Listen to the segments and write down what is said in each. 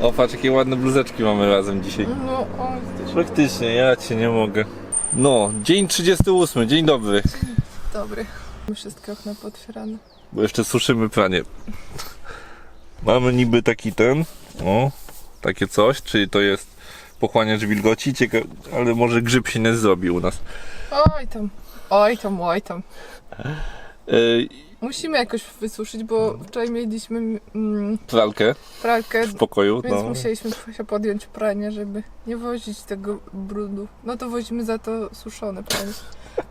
O, patrz, jakie ładne bluzeczki mamy razem dzisiaj. No, o, jesteś Faktycznie, ja cię nie mogę. No, dzień 38, dzień dobry. dobry. Wszystkie okna potwierane. Bo jeszcze suszymy pranie. Mamy niby taki ten, o, takie coś, czyli to jest pochłaniacz wilgoci, cieka ale może grzyb się nie zrobił u nas. Oj tam, oj tam, oj tam. Yy, Musimy jakoś wysuszyć, bo wczoraj mieliśmy mm, pralkę pralkę, w pokoju, więc no. musieliśmy się podjąć pranie, żeby nie wozić tego brudu. No to wozimy za to suszone pranie.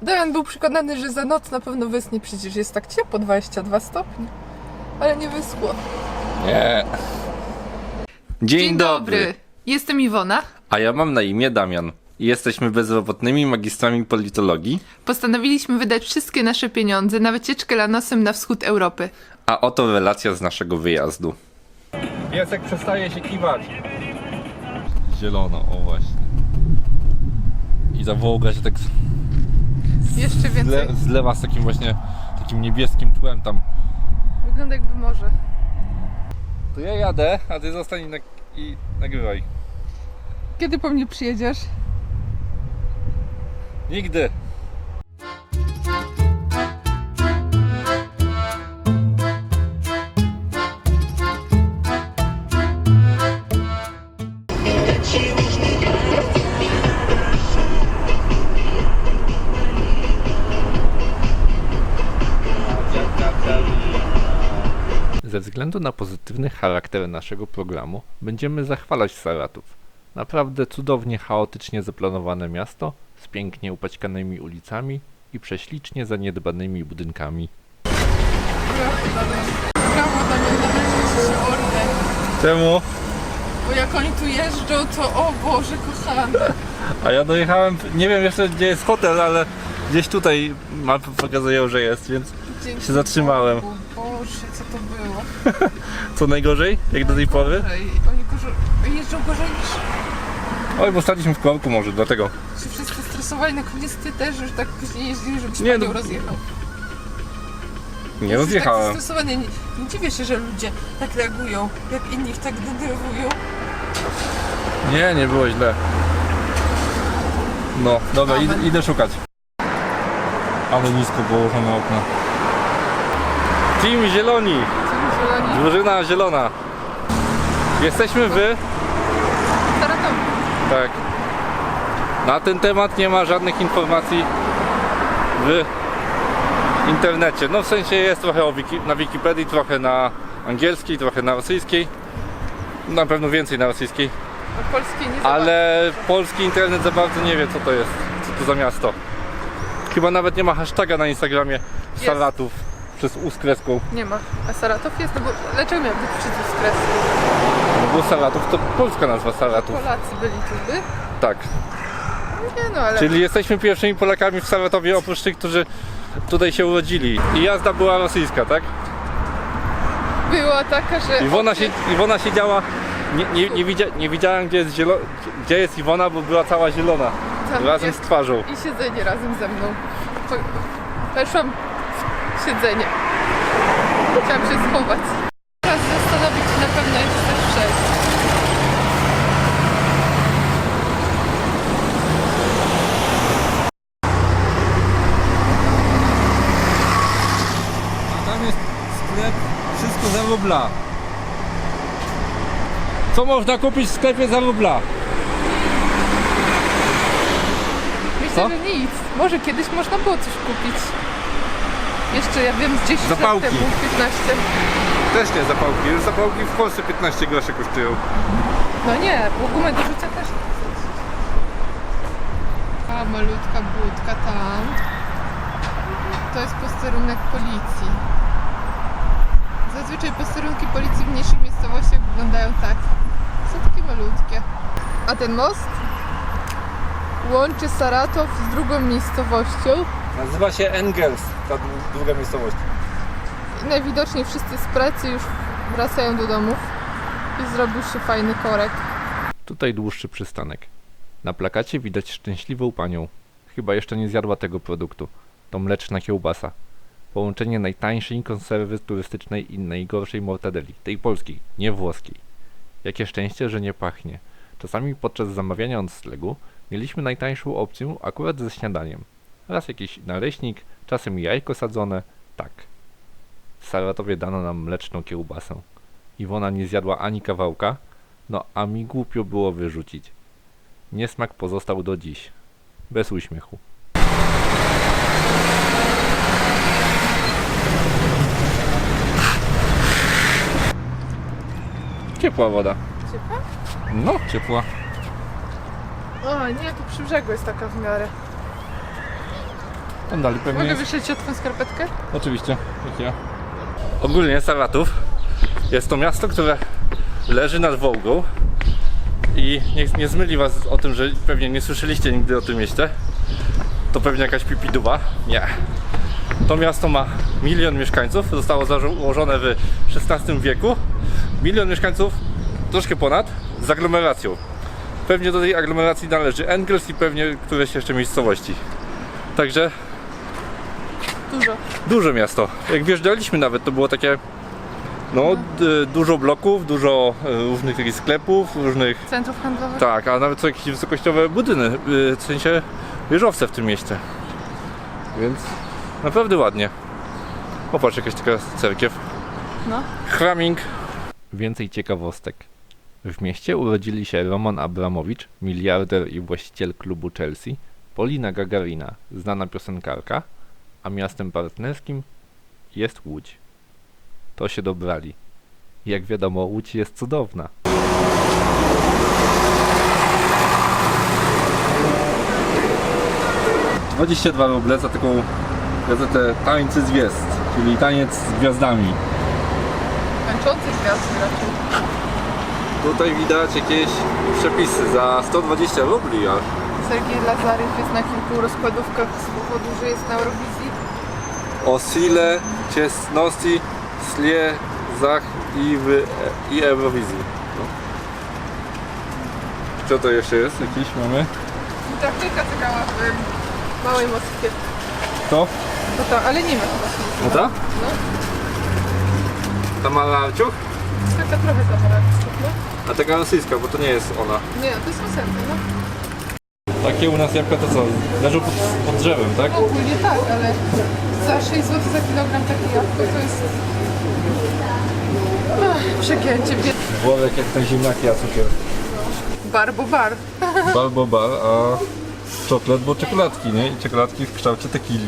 Damian był przekonany, że za noc na pewno wysnie, przecież jest tak ciepło, 22 stopnie. Ale nie wyschło. Nie. Dzień, Jestem Iwona. A ja mam na imię Damian. Jesteśmy bezrobotnymi magistrami politologii, Postanowiliśmy wydać wszystkie nasze pieniądze na wycieczkę lanosem na wschód Europy. a oto relacja z naszego wyjazdu. Piesek przestaje się kiwać. Zielono, o właśnie. I zawołga się tak z- Jeszcze więcej. zle, zlewa z takim właśnie takim niebieskim tłem tam. Wygląda jakby morze. To ja jadę, a ty zostań i, nag- i nagrywaj. Kiedy po mnie przyjedziesz? Nigdy. Ze względu na pozytywny charakter naszego programu będziemy zachwalać Saratów. Naprawdę cudownie chaotycznie zaplanowane miasto z pięknie upaćkanymi ulicami i prześlicznie zaniedbanymi budynkami. Należy się ordę. Czemu? Bo jak oni tu jeżdżą, to o Boże, kochany. A ja dojechałem, nie wiem jeszcze gdzie jest hotel, ale gdzieś tutaj mapy pokazują, że jest, więc Dzięki się zatrzymałem. Bogu. Boże, co to było? Co najgorzej, jak do tej pory? Gorzej. Oni gorzej, jeżdżą gorzej niż Oj, bo staliśmy w korku może, dlatego. się wszyscy stresowali. Na koniec ty też już tak później jeździli, żebyś Nie, nie, no- nie rozjechał. Nie Już rozjechałem. Tak zestresowany. Nie, nie dziwię się, że ludzie tak reagują, jak inni ich tak denerwują. Nie, nie było źle. No, dobra, Amen. idę, idę szukać. Ale nisko położone okna. Team Zieloni, Co zieloni? drużyna zielona. Jesteśmy wy? Taratowi. Tak. Na ten temat nie ma żadnych informacji w internecie. No w sensie jest trochę wiki, na Wikipedii, trochę na angielskiej, trochę na rosyjskiej. Na pewno więcej na rosyjskiej. Za Ale polski internet za bardzo nie wie co to jest, co to za miasto. Chyba nawet nie ma hashtaga na Instagramie Saratów przez U z kreską. bardzo. Nie ma. A Saratow jest? No bo dlaczego miał być przycisk z kreską? No bo Saratów to polska nazwa Saratów. Polacy byli tu, by? Tak. Nie no, ale... Czyli jesteśmy pierwszymi Polakami w Saratowie oprócz tych, którzy tutaj się urodzili. I jazda była rosyjska, tak? Była taka, że... Iwona, się, Iwona siedziała. Nie, nie, nie, widzia, nie widziałem gdzie jest, zielo, gdzie jest Iwona, bo była cała zielona. Tam Razem jest. z twarzą. I siedzenie razem ze mną. Weszłam w siedzenie. Chciałam się schować. Teraz zastanowić się na pewno jest też sześć. A tam jest sklep, wszystko za rubla. Co można kupić w sklepie za rubla? Myślę, Co? że nic. Może kiedyś można było coś kupić. Jeszcze ja wiem, z 10 Zapałki. lat temu, 15. Też nie zapałki. Już zapałki w Polsce 15 groszy kosztują. No nie, bo gumę do rzucia też. A malutka budka tam. To jest posterunek policji. Zazwyczaj posterunki policji w mniejszych miejscowościach wyglądają tak. Są takie malutkie. A ten most łączy Saratow z drugą miejscowością. Nazywa się Engels, ta druga miejscowość. Najwidoczniej wszyscy z pracy już wracają do domów. I zrobił się fajny korek. Tutaj dłuższy przystanek. Na plakacie widać szczęśliwą panią. Chyba jeszcze nie zjadła tego produktu. To mleczna kiełbasa. Połączenie najtańszej konserwy turystycznej i najgorszej mortadeli. Tej polskiej, nie włoskiej. Jakie szczęście, że nie pachnie. Czasami podczas zamawiania noclegu mieliśmy najtańszą opcję akurat ze śniadaniem. Raz jakiś naleśnik, czasem jajko sadzone, tak. W Saratowie dano nam mleczną kiełbasę. Iwona nie zjadła ani kawałka, no a mi głupio było wyrzucić. Niesmak pozostał do dziś. Bez uśmiechu. Ciepła woda. Ciepła? No, ciepła. O nie, tu przy brzegu jest taka w miarę. Tam dalej pewnie Mogę jest. od twoją skarpetkę? Oczywiście, jak ja. Ogólnie Saratów jest to miasto, które leży nad Wołgą i nie, nie zmyli was o tym, że pewnie nie słyszeliście nigdy o tym mieście. To pewnie jakaś pipiduba. Nie. To miasto ma milion mieszkańców, zostało założone w XVI wieku. Milion mieszkańców, troszkę ponad, z aglomeracją. Pewnie do tej aglomeracji należy Engels i pewnie któreś jeszcze miejscowości. Także Dużo. duże miasto. Jak wjeżdżaliśmy nawet, to było takie no, d- dużo bloków, dużo e, różnych takich sklepów, różnych Centrów handlowych? tak, a nawet są jakieś wysokościowe budyny, y, w sensie wieżowce w tym mieście. Więc naprawdę ładnie. Popatrz, jakaś taka cerkiew. No. Chraming. Więcej ciekawostek. W mieście urodzili się Roman Abramowicz, miliarder i właściciel klubu Chelsea, Polina Gagarina, znana piosenkarka, a miastem partnerskim jest Łódź. To się dobrali. Jak wiadomo, Łódź jest cudowna. ...22 ruble za taką gazetę Tańcy z Gwiazd, czyli taniec z gwiazdami. Męczący gwiazdy raczej. Tutaj widać jakieś przepisy za 120 rubli aż. Sergiej Lazaryw jest na kilku rozkładówkach z powodu, że jest na Eurowizji. O sile, ciasności, slie, zach i, w, i Eurowizji. No. Co to jeszcze jest? Jakiś mamy? Taktyka czekała w małej Moskwie. To? No to, ale nie ma chyba No ta? No, Ta mała ciuch? taka trochę zamaracka, no? A taka rosyjska, bo to nie jest ona. Nie, to jest następne, no. Takie u nas jabłka to co? Leżą pod, pod drzewem, tak? No, Ogólnie tak, ale za 6 zł za kilogram takie jabłko to jest... Ach, przegięcie. Worek jak ten ziemniaki, a cukier. Bar, bo bar. Balbo bar, a czoklet, bo czekoladki, nie? I czekoladki w kształcie tequili.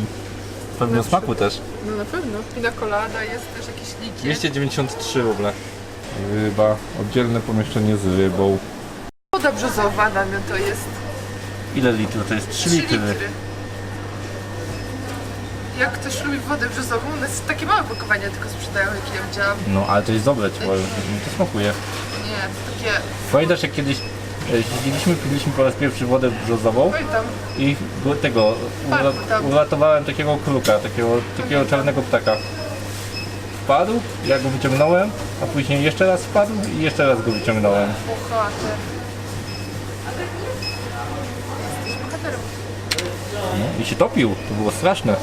Pewnie smaku też. No na pewno. Pina colada, jest też jakiś likier. 293 ruble. Ryba, oddzielne pomieszczenie z rybą. Woda brzozowa na mnie to jest Ile litrów? To jest 3 3 litry. litry. Jak ktoś lubi wodę brzozową, one jest takie małe opakowania tylko sprzedają, jak ja widziałam. No ale to jest dobre, ci powiem. To smakuje. Nie, to takie... Pamiętasz jak kiedyś siedzieliśmy, piliśmy po raz pierwszy wodę brzozową Pamiętam. i go- tego, ura, Parku tam. uratowałem takiego kruka, takiego, takiego czarnego ptaka. Wpadł, ja go wyciągnąłem, a później jeszcze raz wpadł i jeszcze raz go wyciągnąłem. Bohater. Jesteś bohaterem. I się topił, to było straszne.